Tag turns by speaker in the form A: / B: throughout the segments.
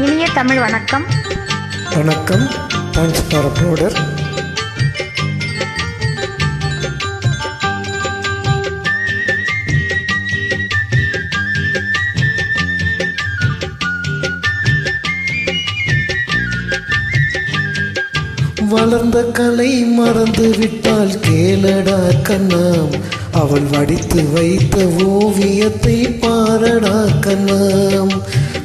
A: இனிய தமிழ் வணக்கம்.
B: வணக்கம் தேங்க்ஸ் ஃபார் வளர்ந்த கலை மறந்து விட்டால் கேளடா கண்ணாம். அவள் வடித்து வைத்த ஓவியத்தை பாரடா கண்ணாம்.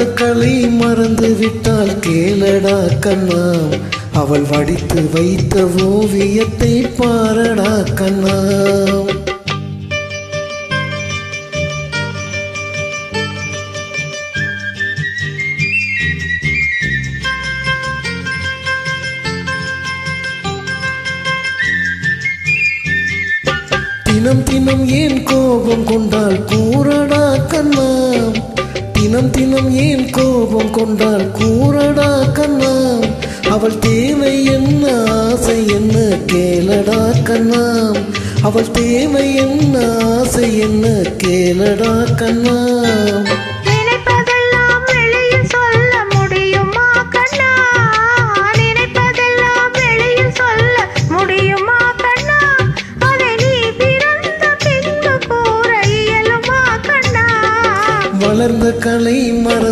B: வளர்ந்த கலை மறந்து விட்டால் கேளடா கண்ணா. அவள் வடித்து வைத்த ஓவியத்தை பாரடா கண்ணா. தினம் தினம் ஏன் கோபம் கொண்டால் கூறடா கண்ணா. தினம் தினம் ஏன் கோபம் கொண்டால் கூறடா கண்ணா அவள் தேவை என்ன? ஆசை என்ன? கேளடா கண்ணா அவள் தேவை என்ன? ஆசை என்ன? கேளடா கண்ணா.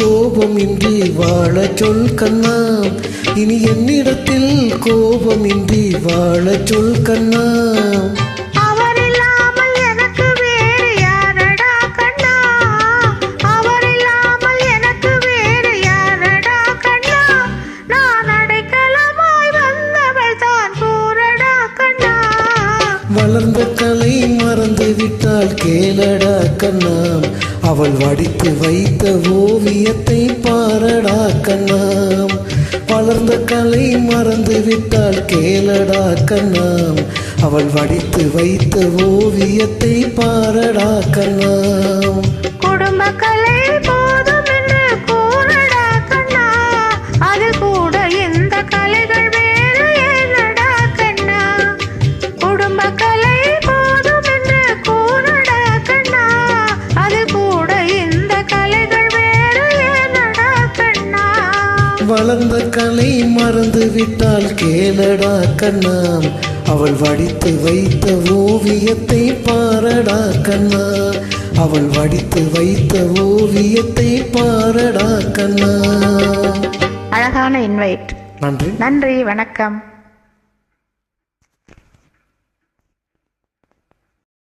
B: கோபம் இன்றி வாழ சொல் கண்ணா. இனி என்னிடத்தில் கோபம் இன்றி வாழ சொல் கண்ணா. வளர்ந்த கலை மறந்து விட்டால் கேளடா கண்ணா. அவள் வடித்து வைத்த ஓவியத்தை பாரடா கண்ணா. வளர்ந்த கலை மறந்து விட்டால் கேளடா கண்ணா. அவள் வடித்து வைத்த ஓவியத்தை பாரடா கண்ணா.
A: குடும்ப கலை
B: வளர்ந்த கலை மறந்து விட்டால் கேளடா கண்ணா அவள் வடித்து வைத்த ஓவியத்தை பாரடா கண்ணா. அவள் வடித்து வைத்த ஓவியத்தை பாரடா கண்ணா.
A: அழகான இன்வைட்
B: நன்றி.
A: நன்றி வணக்கம்.